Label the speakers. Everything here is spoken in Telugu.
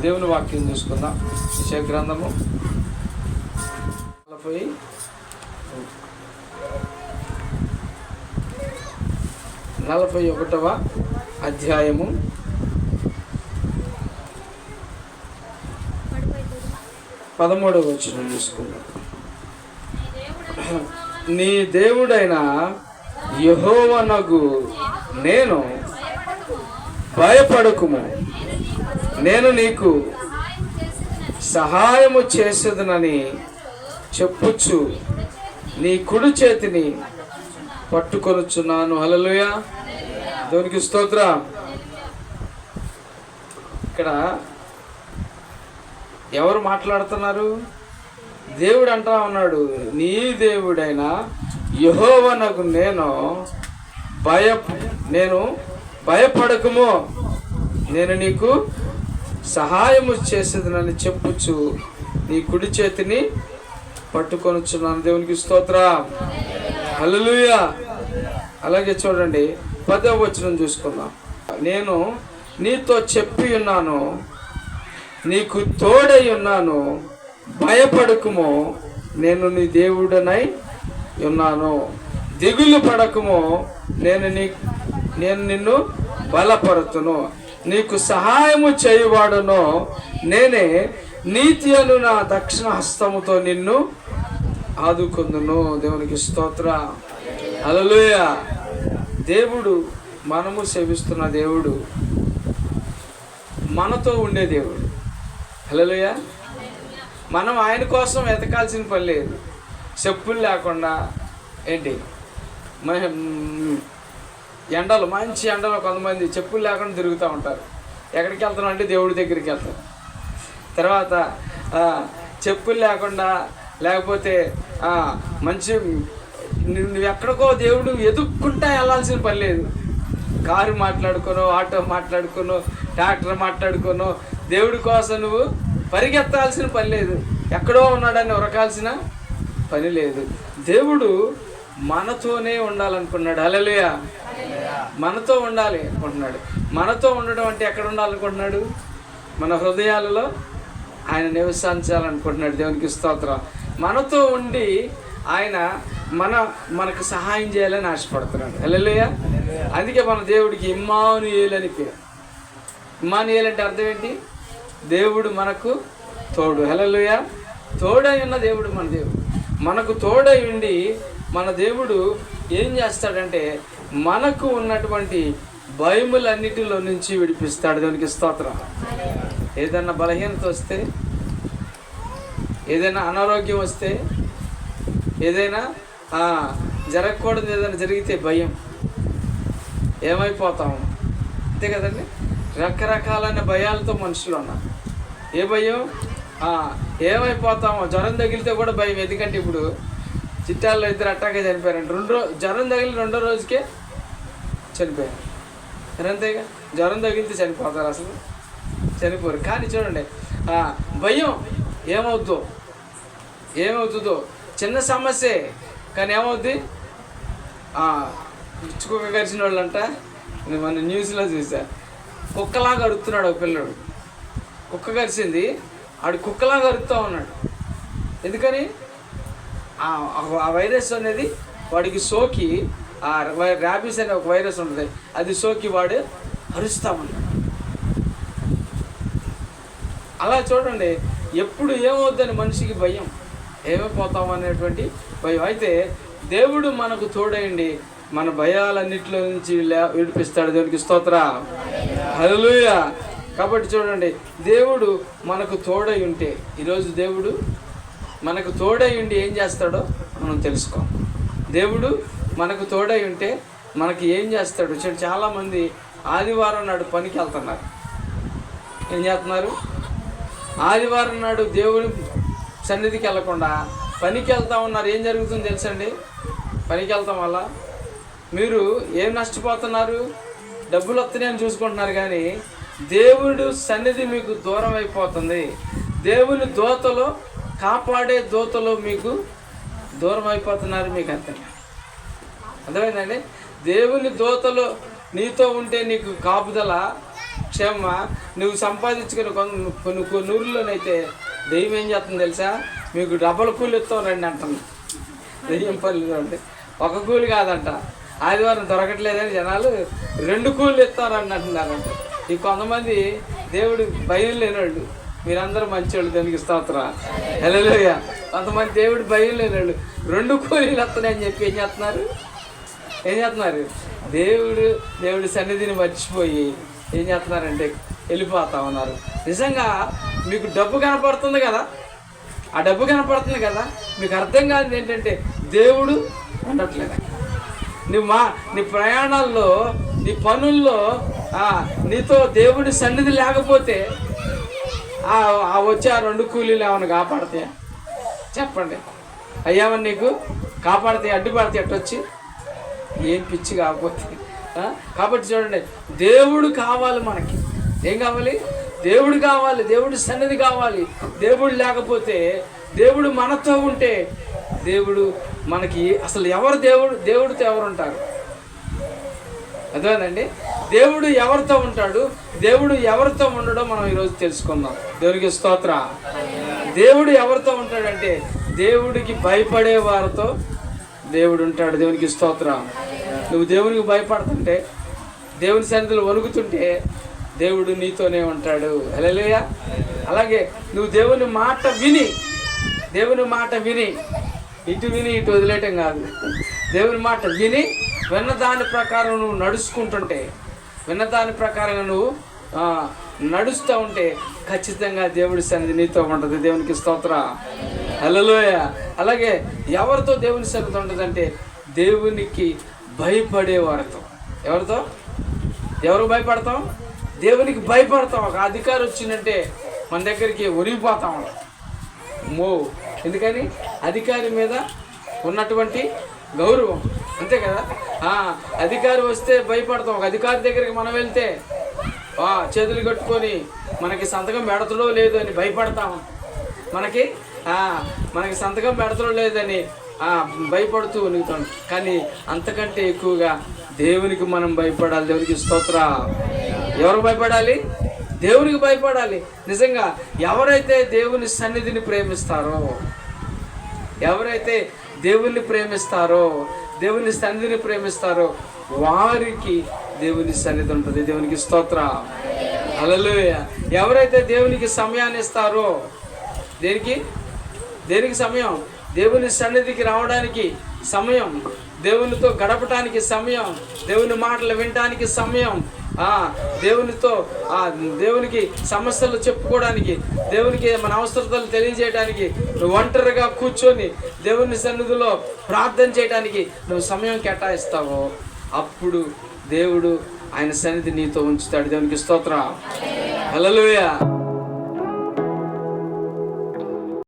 Speaker 1: దేవుని వాక్యం చూసుకుందాం. విషయ గ్రంథము నలభై నలభై ఒకటవ అధ్యాయము. పదమూడవ వచ్చిన చూసుకుందాం. నీ దేవుడైన యహోవనగు నేను భయపడకుము. నేను నీకు సహాయము చేసేదనని చెప్పుచ్చు నీ కుడి చేతిని పట్టుకొనుచున్నాను. హలలుయ దేవునికి స్తోత్ర. ఇక్కడ ఎవరు మాట్లాడుతున్నారు? దేవుడు అంటా ఉన్నాడు నీ దేవుడైన యహోవనకు నేను భయ నేను భయపడకము. నేను నీకు సహాయము చేసేదనని చెప్పుచు నీ కుడి చేతిని పట్టుకొనుచున్నాను. దేవునికి స్తోత్ర. హల్లెలూయ. అలాగే చూడండి పదవ వచనం చూసుకుందాం. నేను నీతో చెప్పి ఉన్నాను నీకు తోడై ఉన్నాను భయపడకుము నేను నీ దేవుడనై ఉన్నాను. దిగులు పడకము నేను నీ నేను నిన్ను బలపరుతును నీకు సహాయము చేయువాడును. నేనే నీతి అను నా దక్షిణ హస్తముతో నిన్ను ఆదుకుందును. దేవునికి స్తోత్ర. అలలోయ దేవుడు మనము సేవిస్తున్న దేవుడు మనతో ఉండే దేవుడు. హలోయ మనం ఆయన కోసం వెతకాల్సిన పని లేదు. చెప్పులు లేకుండా ఏంటి? ఎండలు మంచి ఎండలు కొంతమంది చెప్పులు లేకుండా తిరుగుతూ ఉంటారు. ఎక్కడికి వెళ్తాను అంటే దేవుడి దగ్గరికి వెళ్తారు తర్వాత చెప్పులు లేకుండా లేకపోతే మంచి నువ్వు ఎక్కడికో దేవుడు ఎదుక్కుంటా వెళ్ళాల్సిన పని లేదు. కారు మాట్లాడుకోను ఆటో మాట్లాడుకోను ట్రాక్టర్ మాట్లాడుకోను దేవుడి కోసం నువ్వు పరిగెత్తాల్సిన పని లేదు. ఎక్కడో ఉన్నాడని ఉరకాల్సిన పని లేదు. దేవుడు మనతోనే ఉండాలనుకున్నాడు. అలలుయా మనతో ఉండాలి అనుకుంటున్నాడు. మనతో ఉండడం అంటే ఎక్కడ ఉండాలనుకుంటున్నాడు? మన హృదయాలలో ఆయన నివసించాలనుకుంటున్నాడు. దేవునికి స్తోత్రం. మనతో ఉండి ఆయన మన మనకు సహాయం చేయాలని ఆశపడుతున్నాడు. హల్లెలూయా. అందుకే మన దేవుడికి ఇమ్మానుయేలు అని పేరు. ఇమ్మానుయేలు అంటే అర్థం ఏంటి? దేవుడు మనకు తోడు. హల్లెలూయా. తోడై ఉన్న దేవుడు మన దేవుడు. మనకు తోడై ఉండి మన దేవుడు ఏం చేస్తాడంటే మనకు ఉన్నటువంటి భయములన్నిటిలో నుంచి విడిపిస్తాడు దానికి స్తోత్రం. ఏదైనా బలహీనత వస్తే ఏదైనా అనారోగ్యం వస్తే ఏదైనా జరగకూడదు ఏదైనా జరిగితే భయం. ఏమైపోతాము అంతే కదండి? రకరకాలైన భయాలతో మనుషులు ఉన్నారు. ఏ భయం? ఏమైపోతామో? జ్వరం తగిలితే కూడా భయం. ఎందుకంటే ఇప్పుడు చిట్టాల్లో ఇద్దరు అట్టాకే చనిపోయారంట. రెండు రోజు జ్వరం తగిలి రెండో రోజుకే చనిపోయారు. అంతేగా జ్వరం తగిలితే చనిపోతారు అసలు. చనిపోరు. కానీ చూడండి భయం ఏమవుతుందో ఏమవుతుందో చిన్న సమస్యే. కానీ ఏమవుద్ది? ఆ, పిచ్చుకుక్క కరిచిన వాళ్ళంట నేను మన న్యూస్లో చూసా కుక్కలాగా అడుగుతున్నాడు ఒక పిల్లడు. కుక్క కరిచింది ఆడు కుక్కలాగా అడుగుతూ ఉన్నాడు. ఎందుకని? ఆ వైరస్ అనేది వాడికి సోకి ఆ ర్యాబీస్ అనే ఒక వైరస్ ఉంటుంది. అది సోకి వాడు అరుస్తూ ఉన్నాడు అలా చూడండి ఎప్పుడు ఏమవుద్దని మనిషికి భయం. ఏమైపోతాం అనేటువంటి భయం. అయితే దేవుడు మనకు తోడయండి మన భయాలన్నిటిలో నుంచి విడిపిస్తాడు దేవునికి స్తోత్ర. హల్లెలూయా. కాబట్టి చూడండి దేవుడు మనకు తోడై ఉంటే ఈరోజు దేవుడు మనకు తోడై ఉండి ఏం చేస్తాడో మనం తెలుసుకో. దేవుడు మనకు తోడై ఉంటే మనకి ఏం చేస్తాడు? చూడండి చాలామంది ఆదివారం నాడు పనికి వెళ్తున్నారు ఏం చేస్తున్నారు? ఆదివారం నాడు దేవుని సన్నిధికి వెళ్ళకుండా పనికి వెళ్తా ఉన్నారు. ఏం జరుగుతుందో తెలుసండి? పనికి వెళ్తాం వల్ల మీరు ఏం నష్టపోతున్నారు? డబ్బులు వస్తున్నాయని చూసుకుంటున్నారు కానీ దేవుడు సన్నిధి మీకు దూరం అయిపోతుంది. దేవుని దోతలో కాపాడే దూతలు మీకు దూరం అయిపోతున్నారు మీకు అర్థం అర్థమైందండి? దేవుని దూతలు నీతో ఉంటే నీకు కాపుదల క్షేమ నువ్వు సంపాదించుకుని కొన్ని కొన్ని కొన్ని ఊర్లోనైతే దెయ్యం ఏం చేస్తుంది తెలుసా? మీకు డబల్ కూలి ఇస్తాం రండి అంటుంది. దెయ్యం పనులు ఒక కూలి కాదంట. ఆదివారం దొరకట్లేదని జనాలు రెండు కూలీలు ఇస్తారని అంటున్నారంట. ఈ కొంతమంది దేవుడు భయం లేనివాళ్ళు మీరందరూ మంచివాళ్ళు దానికి స్తోత్ర. హల్లెలూయా. కొంతమంది దేవుడు భయం లేనివాళ్ళు రెండు కూలీలు వస్తున్నాయని చెప్పి ఏం చేస్తున్నారు? ఏం చేస్తున్నారు? దేవుడు దేవుడి సన్నిధిని మర్చిపోయి ఏం చేస్తున్నారంటే వెళ్ళిపోతా ఉన్నారు. నిజంగా మీకు డబ్బు కనపడుతుంది కదా? ఆ డబ్బు కనపడుతుంది కదా? మీకు అర్థం కాదు ఏంటంటే దేవుడు ఉండట్లేదు. నీ మా నీ ప్రయాణాల్లో నీ పనుల్లో నీతో దేవుడి సన్నిధి లేకపోతే ఆ వచ్చే ఆ రెండు కూలీలు ఏమైనా కాపాడతాయా చెప్పండి. అయ్యామని నీకు కాపాడితే అడ్డుపడితే వచ్చి ఏం పిచ్చి కాకపోతే. కాబట్టి చూడండి దేవుడు కావాలి మనకి. ఏం కావాలి? దేవుడు కావాలి దేవుడి సన్నిధి కావాలి. దేవుడు లేకపోతే దేవుడు మనతో ఉంటే దేవుడు మనకి అసలు ఎవరు దేవుడు? దేవుడితో ఎవరు ఉంటారు? అదేనండి దేవుడు ఎవరితో ఉంటాడు? దేవుడు ఎవరితో ఉండడో మనం ఈరోజు తెలుసుకుందాం. దేవునికి స్తోత్ర. దేవుడు ఎవరితో ఉంటాడంటే దేవుడికి భయపడే వారితో దేవుడు ఉంటాడు. దేవునికి స్తోత్ర. నువ్వు దేవునికి భయపడుతుంటే దేవుని సన్నిధిలో వణుకుతుంటే దేవుడు నీతోనే ఉంటాడు. హల్లెలూయ. అలాగే నువ్వు దేవుని మాట విని దేవుని మాట విని ఇటు విని ఇటు వదిలేయటం కాదు. దేవుని మాట విని విన్నదాని ప్రకారం నువ్వు నడుచుకుంటుంటే విన్నదాని ప్రకారంగా నువ్వు నడుస్తూ ఉంటే ఖచ్చితంగా దేవుడి సన్నిధి నీతో ఉంటుంది. దేవునికి స్తోత్ర. హలోయ అలాగే ఎవరితో దేవుని సన్నిధి ఉంటుందంటే దేవునికి భయపడేవారితో. ఎవరితో? ఎవరు భయపడతాం? దేవునికి భయపడతాం. ఒక అధికారి వచ్చిందంటే మన దగ్గరికి ఒరిగిపోతాం మో. ఎందుకని? అధికారి మీద ఉన్నటువంటి గౌరవం. అంతే కదా? అధికారి వస్తే భయపడతాం. ఒక అధికారి దగ్గరికి మనం వెళ్తే చేతులు కట్టుకొని మనకి సంతకం పెడతడో లేదు అని భయపడతాం. మనకి మనకి సంతకం పెడతడో లేదని భయపడుతూ ఉనుగుతాం కానీ అంతకంటే ఎక్కువగా దేవునికి మనం భయపడాలి. దేవునికి స్తోత్ర. ఎవరు భయపడాలి? దేవునికి భయపడాలి. నిజంగా ఎవరైతే దేవుని సన్నిధిని ప్రేమిస్తారో ఎవరైతే దేవుణ్ణి ప్రేమిస్తారో దేవుని సన్నిధిని ప్రేమిస్తారో వారికి దేవుని సన్నిధి ఉంటుంది. దేవునికి స్తోత్ర. అలలోయ ఎవరైతే దేవునికి సమయాన్ని ఇస్తారో దేనికి? దేనికి సమయం? దేవుని సన్నిధికి రావడానికి సమయం. దేవునితో గడపటానికి సమయం. దేవుని మాటలు వినటానికి సమయం. దేవునితో ఆ దేవునికి సమస్యలు చెప్పుకోవడానికి దేవునికి మన అవసరతలు తెలియజేయడానికి నువ్వు ఒంటరిగా కూర్చొని దేవుని సన్నిధిలో ప్రార్థన చేయడానికి నువ్వు సమయం కేటాయిస్తావో అప్పుడు దేవుడు ఆయన సన్నిధి నీతో ఉంచుతాడు. దేవునికి స్తోత్ర. హలలుయా